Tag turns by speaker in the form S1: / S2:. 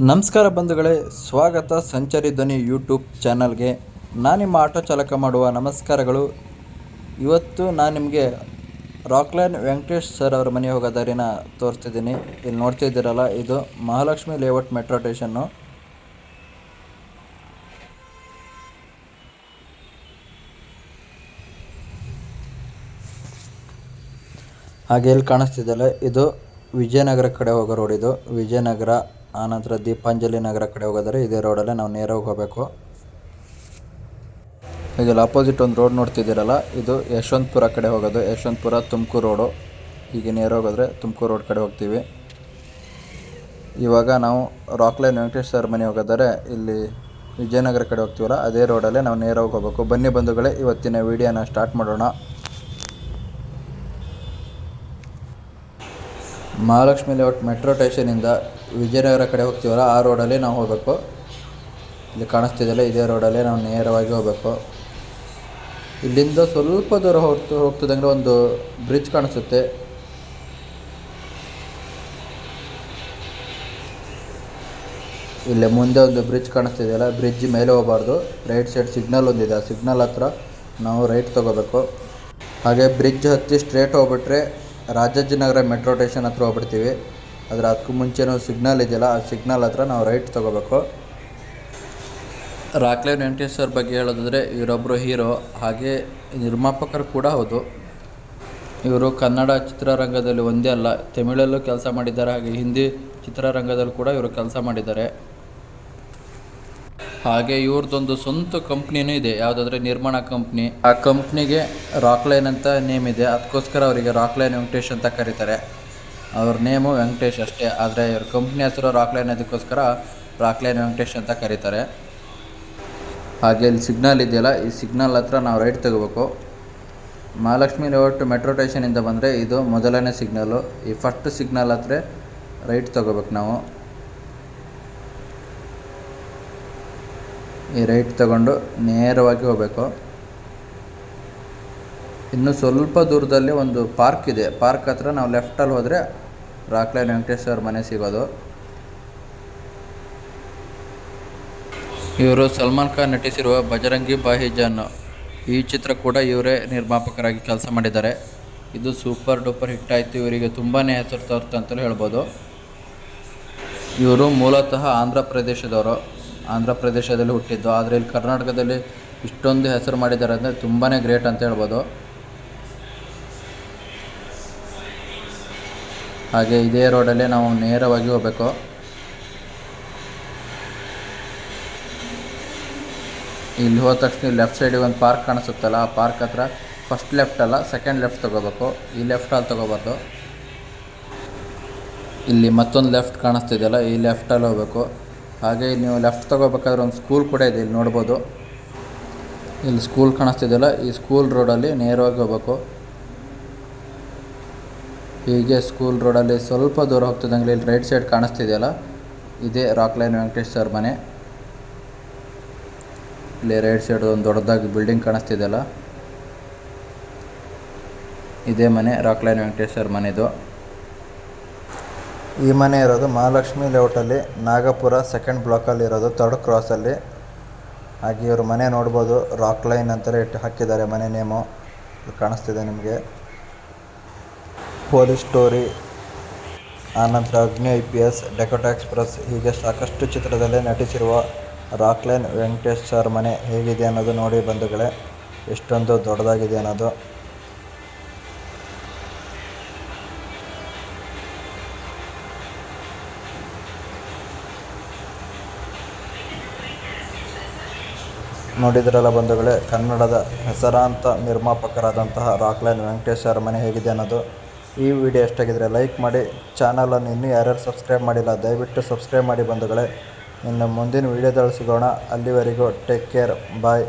S1: ನಮಸ್ಕಾರ ಬಂಧುಗಳೇ, ಸ್ವಾಗತ ಸಂಚಾರಿ ಧ್ವನಿ ಯೂಟ್ಯೂಬ್ ಚಾನಲ್ಗೆ. ನಾನು ನಿಮ್ಮ ಆಟೋ ಚಾಲಕ ಮಾಡುವ ನಮಸ್ಕಾರಗಳು. ಇವತ್ತು ನಾನು ನಿಮಗೆ ರಾಕ್ಲೈನ್ ವೆಂಕಟೇಶ್ ಸರ್ ಅವರ ಮನೆ ಹೋಗೋ ದಾರಿನ ತೋರಿಸ್ತಿದ್ದೀನಿ. ಇಲ್ಲಿ ನೋಡ್ತಾ ಇದ್ದೀರಲ್ಲ, ಇದು ಮಹಾಲಕ್ಷ್ಮಿ ಲೇಔಟ್ ಮೆಟ್ರೋ ಸ್ಟೇಷನ್ನು. ಹಾಗೆ ಇಲ್ಲಿ ಕಾಣಿಸ್ತಿದ್ದಲ್ಲ ಇದು ವಿಜಯನಗರ ಕಡೆ ಹೋಗೋ ರೋಡ್ ಇದು. ವಿಜಯನಗರ ಆನಂತರ ದೀಪಾಂಜಲಿ ನಗರ ಕಡೆ ಹೋಗೋದ್ರೆ ಇದೇ ರೋಡಲ್ಲೇ ನಾವು ನೇರವಾಗಿ ಹೋಗಬೇಕು. ಇದರಲ್ಲಿ ಅಪೋಸಿಟ್ ಒಂದು ರೋಡ್ ನೋಡ್ತಿದ್ದೀರಲ್ಲ, ಇದು ಯಶವಂತಪುರ ಕಡೆ ಹೋಗೋದು. ಯಶವಂತಪುರ ತುಮಕೂರು ರೋಡು ಹೀಗೆ ನೇರ ಹೋಗೋದ್ರೆ ತುಮಕೂರು ರೋಡ್ ಕಡೆ ಹೋಗ್ತೀವಿ. ಇವಾಗ ನಾವು ರಾಕ್ಲೈನ್ ವೆಂಕಟೇಶ್ ಸರ್ ಮನೆ ಹೋಗೋದಾದ್ರೆ ಇಲ್ಲಿ ವಿಜಯನಗರ ಕಡೆ ಹೋಗ್ತೀವಲ್ಲ, ಅದೇ ರೋಡಲ್ಲೇ ನಾವು ನೇರವಾಗಿ ಹೋಗಬೇಕು. ಬನ್ನಿ ಬಂಧುಗಳೇ, ಇವತ್ತಿನ ವಿಡಿಯೋನ ಸ್ಟಾರ್ಟ್ ಮಾಡೋಣ. ಮಹಾಲಕ್ಷ್ಮಿ ಲೇಔಟ್ ಮೆಟ್ರೋ ಸ್ಟೇಷನಿಂದ ವಿಜಯನಗರ ಕಡೆ ಹೋಗ್ತೀವಲ್ಲ, ಆ ರೋಡಲ್ಲಿ ನಾವು ಹೋಗಬೇಕು. ಇಲ್ಲಿ ಕಾಣಿಸ್ತಿದೆಯಲ್ಲ, ಇದೇ ರೋಡಲ್ಲೇ ನಾವು ನೇರವಾಗಿ ಹೋಗಬೇಕು. ಇಲ್ಲಿಂದ ಸ್ವಲ್ಪ ದೂರ ಹೋಗ್ತು ಹೋಗ್ತಿದ್ದಂಗೆ ಒಂದು ಬ್ರಿಡ್ಜ್ ಕಾಣಿಸುತ್ತೆ. ಇಲ್ಲಿ ಮುಂದೆ ಒಂದು ಬ್ರಿಡ್ಜ್ ಕಾಣಿಸ್ತಿದೆಯಲ್ಲ ಬ್ರಿಡ್ಜ್ ಮೇಲೆ ಹೋಗಬಾರ್ದು. ರೈಟ್ ಸೈಡ್ ಸಿಗ್ನಲ್ ಒಂದಿದೆ, ಆ ಸಿಗ್ನಲ್ ಹತ್ರ ನಾವು ರೈಟ್ ತೊಗೋಬೇಕು. ಹಾಗೆ ಬ್ರಿಡ್ಜ್ ಹತ್ತಿ ಸ್ಟ್ರೇಟ್ ಹೋಗ್ಬಿಟ್ರೆ ರಾಜಾಜಿನಗರ ಮೆಟ್ರೋ ಸ್ಟೇಷನ್ ಹತ್ರ ಹೋಗ್ಬಿಡ್ತೀವಿ. ಅದರ ಅದಕ್ಕೂ ಮುಂಚೆನೂ ಸಿಗ್ನಲ್ ಇದೆಯಲ್ಲ, ಆ ಸಿಗ್ನಲ್ ಹತ್ರ ನಾವು ರೈಟ್ ತೊಗೋಬೇಕು. ರಾಕ್ಲೈನ್ ವೆಂಕಟೇಶ್ವರ್ ಬಗ್ಗೆ ಹೇಳೋದಾದರೆ ಇವರೊಬ್ಬರು ಹೀರೋ, ಹಾಗೆ ನಿರ್ಮಾಪಕರು ಕೂಡ ಹೌದು. ಇವರು ಕನ್ನಡ ಚಿತ್ರರಂಗದಲ್ಲಿ ಒಂದೇ ಅಲ್ಲ, ತಮಿಳಲ್ಲೂ ಕೆಲಸ ಮಾಡಿದ್ದಾರೆ, ಹಾಗೆ ಹಿಂದಿ ಚಿತ್ರರಂಗದಲ್ಲೂ ಕೂಡ ಇವರು ಕೆಲಸ ಮಾಡಿದ್ದಾರೆ. ಹಾಗೆ ಇವ್ರದ್ದೊಂದು ಸ್ವಂತ ಕಂಪ್ನಿನೂ ಇದೆ. ಯಾವುದಾದ್ರೆ ನಿರ್ಮಾಣ ಕಂಪ್ನಿ. ಆ ಕಂಪ್ನಿಗೆ ರಾಕ್ಲೈನ್ ಅಂತ ನೇಮ್ ಇದೆ. ಅದಕ್ಕೋಸ್ಕರ ಅವರಿಗೆ ರಾಕ್ ಲೈನ್ ವೆಂಕಟೇಶ್ ಅಂತ ಕರೀತಾರೆ. ಅವ್ರ ನೇಮು ವೆಂಕಟೇಶ್ ಅಷ್ಟೇ. ಆದರೆ ಇವ್ರ ಕಂಪ್ನಿ ಹೆಸರು ರಾಕ್ ಲೈನ್ ಅದಕ್ಕೋಸ್ಕರ ರಾಕ್ ಲೈನ್ ವೆಂಕಟೇಶ್ ಅಂತ ಕರೀತಾರೆ. ಹಾಗೆ ಇಲ್ಲಿ ಸಿಗ್ನಲ್ ಇದೆಯಲ್ಲ, ಈ ಸಿಗ್ನಲ್ ಹತ್ರ ನಾವು ರೈಟ್ ತಗೋಬೇಕು. ಮಹಾಲಕ್ಷ್ಮಿ ಲೇಔಟ್ ಮೆಟ್ರೋ ಸ್ಟೇಷನಿಂದ ಬಂದರೆ ಇದು ಮೊದಲನೇ ಸಿಗ್ನಲ್ಲು ಈ ಫಸ್ಟ್ ಸಿಗ್ನಲ್ ಹತ್ರ ರೈಟ್ ತಗೋಬೇಕು ನಾವು. ಈ ರೈಟ್ ತಗೊಂಡು ನೇರವಾಗಿ ಹೋಗಬೇಕು. ಇನ್ನು ಸ್ವಲ್ಪ ದೂರದಲ್ಲಿ ಒಂದು ಪಾರ್ಕ್ ಇದೆ. ಪಾರ್ಕ್ ಹತ್ರ ನಾವು ಲೆಫ್ಟಲ್ಲಿ ಹೋದರೆ ರಾಕ್ಲೈನ್ ವೆಂಕಟೇಶ್ವರ ಮನೆ ಸಿಗೋದು. ಇವರು ಸಲ್ಮಾನ್ ಖಾನ್ ನಟಿಸಿರುವ ಬಜರಂಗಿ ಬಾಹಿಜಾನ್ ಈ ಚಿತ್ರ ಕೂಡ ಇವರೇ ನಿರ್ಮಾಪಕರಾಗಿ ಕೆಲಸ ಮಾಡಿದ್ದಾರೆ. ಇದು ಸೂಪರ್ ಡೂಪರ್ ಹಿಟ್ ಆಯಿತು. ಇವರಿಗೆ ತುಂಬಾ ಹೆಸರು ತೋರ್ತು ಅಂತಲೇ ಹೇಳ್ಬೋದು. ಇವರು ಮೂಲತಃ ಆಂಧ್ರ ಪ್ರದೇಶದವರು. ಆಂಧ್ರ ಪ್ರದೇಶದಲ್ಲಿ ಹುಟ್ಟಿದ್ದು. ಆದರೆ ಇಲ್ಲಿ ಕರ್ನಾಟಕದಲ್ಲಿ ಇಷ್ಟೊಂದು ಹೆಸರು ಮಾಡಿದ್ದಾರೆ ಅಂದರೆ ತುಂಬಾ ಗ್ರೇಟ್ ಅಂತ ಹೇಳ್ಬೋದು. ಹಾಗೆ ಇದೇ ರೋಡಲ್ಲೇ ನಾವು ನೇರವಾಗಿ ಹೋಗಬೇಕು. ಇಲ್ಲಿ ಹೋದ ತಕ್ಷಣ ಲೆಫ್ಟ್ ಸೈಡಿಗೆ ಒಂದು ಪಾರ್ಕ್ ಕಾಣಿಸುತ್ತಲ್ಲ, ಆ ಪಾರ್ಕ್ ಹತ್ರ ಫಸ್ಟ್ ಲೆಫ್ಟ್ ಅಲ್ಲ ಸೆಕೆಂಡ್ ಲೆಫ್ಟ್ ತೊಗೋಬೇಕು. ಈ ಲೆಫ್ಟ್ ಅಲ್ಲಿ ತೊಗೋಬಾರ್ದು. ಇಲ್ಲಿ ಮತ್ತೊಂದು ಲೆಫ್ಟ್ ಕಾಣಿಸ್ತಿದೆಯಲ್ಲ, ಈ ಲೆಫ್ಟಲ್ಲಿ ಹೋಗಬೇಕು. ಹಾಗೆ ನೀವು ಲೆಫ್ಟ್ ತಗೋಬೇಕಾದ್ರೆ ಒಂದು ಸ್ಕೂಲ್ ಕೂಡ ಇದೆ, ಇಲ್ಲಿ ನೋಡ್ಬೋದು. ಇಲ್ಲಿ ಸ್ಕೂಲ್ ಕಾಣಿಸ್ತಿದೆಯಲ್ಲ, ಈ ಸ್ಕೂಲ್ ರೋಡಲ್ಲಿ ನೇರವಾಗಿ ಹೋಗ್ಬೇಕು. ಹೀಗೆ ಸ್ಕೂಲ್ ರೋಡಲ್ಲಿ ಸ್ವಲ್ಪ ದೂರ ಹೋಗ್ತಿದ್ದಂಗೆ ಇಲ್ಲಿ ರೈಟ್ ಸೈಡ್ ಕಾಣಿಸ್ತಿದೆಯಲ್ಲ, ಇದೇ ರಾಕ್ಲೈನ್ ವೆಂಕಟೇಶ್ ಸರ್ ಮನೆ. ಇಲ್ಲಿ ರೈಟ್ ಸೈಡ್ ಒಂದು ದೊಡ್ಡದಾಗಿ ಬಿಲ್ಡಿಂಗ್ ಕಾಣಿಸ್ತಿದೆಯಲ್ಲ. ಇದೇ ಮನೆ ರಾಕ್ಲೈನ್ ವೆಂಕಟೇಶ್ ಸರ್ ಮನೆದು. ಈ ಮನೆ ಇರೋದು ಮಹಾಲಕ್ಷ್ಮಿ ಲೇಔಟಲ್ಲಿ ನಾಗಪುರ ಸೆಕೆಂಡ್ ಬ್ಲಾಕಲ್ಲಿ ಇರೋದು ಥರ್ಡ್ ಕ್ರಾಸಲ್ಲಿ ಹಾಗೆ ಇವರು ಮನೆ ನೋಡ್ಬೋದು ರಾಕ್ ಲೈನ್ ಅಂತಲೇ ಇಟ್ಟು ಹಾಕಿದ್ದಾರೆ ಮನೆ ನೇಮು ಕಾಣಿಸ್ತಿದೆ ನಿಮಗೆ. ಪೊಲೀಸ್ ಸ್ಟೋರಿ ಆನಂತರ Agni I P S Dakota Express ಹೀಗೆ ಸಾಕಷ್ಟು ಚಿತ್ರದಲ್ಲೇ ನಟಿಸಿರುವ ರಾಕ್ಲೈನ್ ವೆಂಕಟೇಶ್ ಸರ್ ಮನೆ ಹೇಗಿದೆ ಅನ್ನೋದು ನೋಡಿ ಬಂಧುಗಳೇ. ಎಷ್ಟೊಂದು ದೊಡ್ಡದಾಗಿದೆ ಅನ್ನೋದು. ನೋಡಿದ್ರಲ್ಲ ಬಂಧುಗಳೇ, ಕನ್ನಡದ ಹೆಸರಾಂತ ನಿರ್ಮಾಪಕರಾದಂತಹ ರಾಕ್ಲೈನ್ ವೆಂಕಟೇಶ್ ಅವರ ಮನೆ ಹೇಗಿದೆ ಅನ್ನೋದು ಈ ವಿಡಿಯೋ ಎಷ್ಟಾಗಿದ್ದರೆ ಲೈಕ್ ಮಾಡಿ, ಚಾನಲನ್ನು ಇನ್ನೂ ಯಾರ್ಯಾರು ಸಬ್ಸ್ಕ್ರೈಬ್ ಮಾಡಿಲ್ಲ, ದಯವಿಟ್ಟು ಸಬ್ಸ್ಕ್ರೈಬ್ ಮಾಡಿ ಬಂಧುಗಳೇ. ಇನ್ನು ಮುಂದಿನ ವೀಡಿಯೋದಲ್ಲಿ ಸಿಗೋಣ. ಅಲ್ಲಿವರೆಗೂ ಟೇಕ್ ಕೇರ್, ಬಾಯ್.